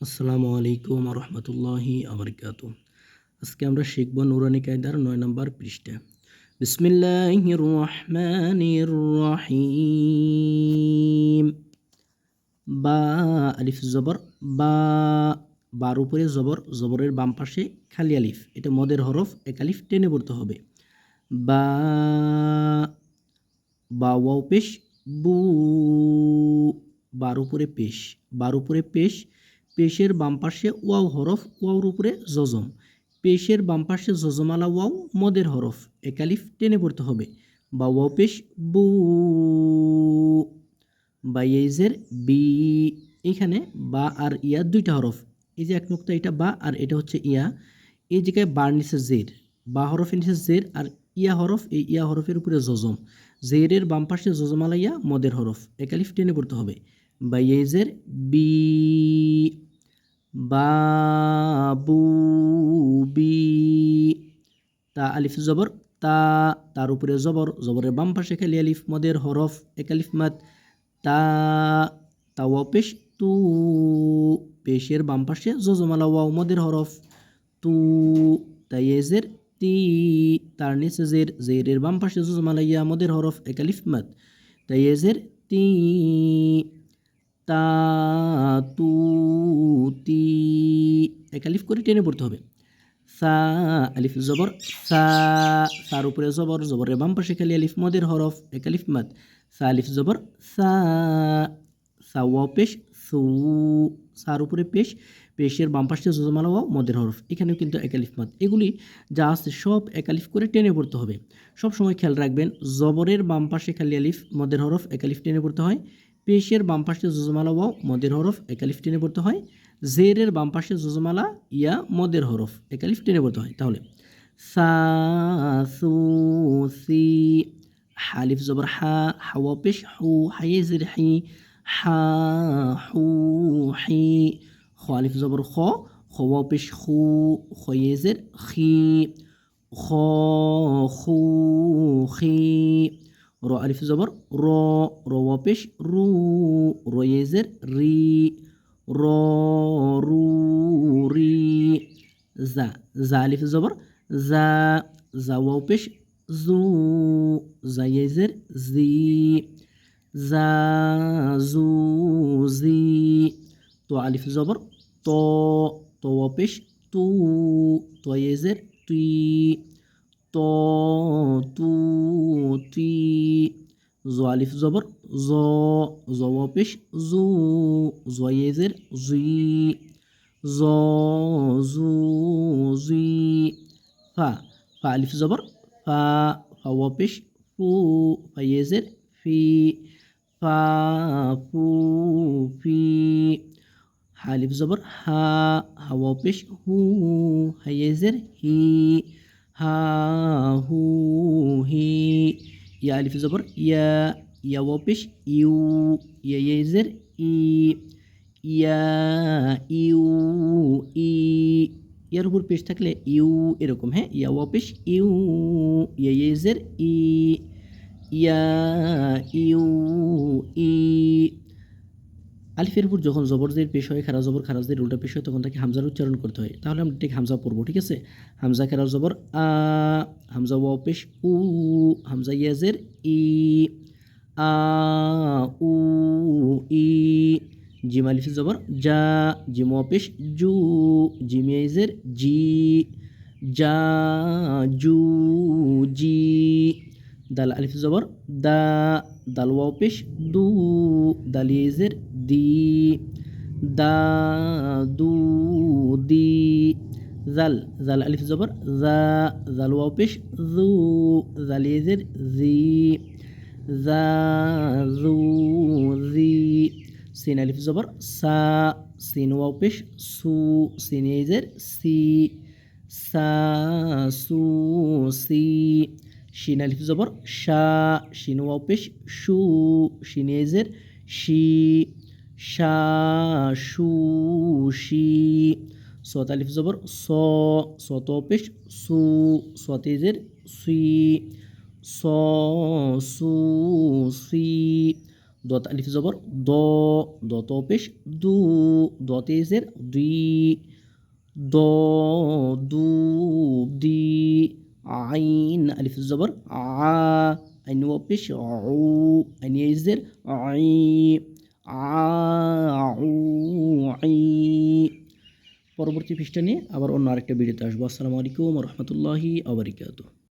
আসসালামু আলাইকুম রহমতুল্লাহি আবরকাত আজকে আমরা শিখব নুরানি কায়দার নয় নম্বর পৃষ্ঠা। বিসমিল্লাহির রহমানির রহিম। বা আলিফ জবর, বা বার উপরে জবর, জবরের বাম পাশে খালি আলিফ। এটা মদের হরফ, এক আলিফ টেনে পড়তে হবে। বা বা ওয়াও পেশ, বু, বার উপরে পেশ। বার উপরে পেশ পেশের বাম পাশে ওয়াও হরফ, ওয়াওর উপরে জজম পেশের বাম পাশে জজমালা ওয়াও, মদের হরফ। একালিফ টেনে পড়তে হবে। বা ওয়াও পেশ, বু বাইজের বি। এখানে বা আর ইয়া দুইটা হরফ। এই যে এক এটা বা আর এটা হচ্ছে ইয়া। এই জায়গায় বার নিচে জের। বা হরফের নিচে জের আর ইয়া হরফ, এই ইয়া হরফের উপরে জজম জেরের বাম পাশে জজমালা ইয়া, মদের হরফ। একালিফ টেনে পড়তে হবে। বি বাবু বি। তা আলিফ জবর, তা, তার উপরে জবর, জবরের বাম পাশে খালি আলিফ, মদের হরফ, এক আলিফ মাত তা তাওয়া পেশ, তু, পেশের বাম পাশে জজমালা ওয়াও, মদের হরফ, তু তাইয়েজের তি, তার নিচে জের, জেরের বাম পাশে জজমালা ইয়া, মদের হরফ, এক আলিফ মাত তাইয়েজের তি, তা, তু তি এক আলিফ করে টেনে পড়তে হবে। সা আলিফ জবর, সা, সার উপরে জবর, জবরের বাম পাশে খালি আলিফ মদের হরফ, এক আলিফ মাদ। সা আলিফ জবর, সা সা ওয়া পেশ, সু, সার উপরে পেশ, পেশের বাম পাশে জজমালা ওয়া মদের হরফ। এখানেও কিন্তু একালিফ মাদ। এগুলি যা আছে সব একালিফ করে টেনে পড়তে হবে। সব সময় খেয়াল রাখবেন, জবরের বাম পাশে খালি আলিফ, মদের হরফ একালিফ টেনে পড়তে হয়। পেশের বাম পাশে জজমালা ওয়াও, মদের হরফ, একালিফ টেনে পড়তে হয়। জেরের বাম পাশে জজমালা ইয়া, মদের হরফ, একালিফ টেনে পড়তে হয়। তাহলে, সা হালিফ জবর হা, হাওয়া পেশ, হু হাইয়ে জের, হি, হা, হু, হি খালিফ জবর খ খওয়া পেশ খু খয়ে খ খু খি র আলিফ জবর র র পেশ রু রয়েজের রি র রু রি জা জা আলিফ জবর জা জা ওয়াও পেশ জু জায়েজের জি জা জু জি তো আলিফ জবর ত তো পেশ তু তয়েজের তুই ত তু তি জোয়ালিফ জবর জ জওয়া পেশ জু জয়েজের জুই জ জু জুই ফা ফা আলিফ জবর ফা ফাওয়া পেশ ফু ফাইয়েজের ফি ফা ফু ফি হালিফ জবর হা হাওয়া পেশ হু হাইয়েজের হি হা হু ইয়া আলিফ জবর ইয়া ইয়া ওয়াপিস you yeah ইয়েজের E yeah U E ইয়ার উপর পেশ থাকলে ইউ এরকম হ্যাঁ yeah you yeah ইয়েজের E yeah U E আলিফের উপর যখন জবরদের পেশ হয়, খারাজ জবর খারাজদের উল্টা পেশ হয়, তখন তাকে হামজার উচ্চারণ করতে হয়। তাহলে আমরা ঠিক হামজা পড়ব, ঠিক আছে? হামজা, খারাজ জবর, আ, হামজা ওয়াও পেশ, উ, হামজা ইয়াজের, ই, আ, উ, ই, জিম আলিফ জবর যা জিম ওয়া পেশ, জু, জিম ইয়াজের, জি যা জু, জি, দাল আলিফ জবর, দা, দাল ওয়াও পেশ, দু দালিয়েজের দি দা দু দি জাল জাল আলিফ জবর, জা, জাল ওয়াও পেশ, জু জালিয়েজের জি, জা, জু, জি, সিন আলিফ জবর, সা, সিন ওয়াও পেশ, সু সিনিয়েজের সি, সা, সু, সি শিন আলিফ জবর শা শিন ওয়াও পেশ শু শিনেজের শি শা শু শি সত আলিফ জবর স সত পেশ সু, সতেজের সুই স সু সি দত আলিফ জবর দ দত পেশ দু দতে জের দুই দ, দু দি আইন আলিফ জবর আ আইন পেশ উ আইন আই। পরবর্তী পৃষ্ঠা নিয়ে আবার অন্য আরেকটা ভিডিওতে আসব। আসসালামু আলাইকুম রহমতুল্লাহি আবরিকাত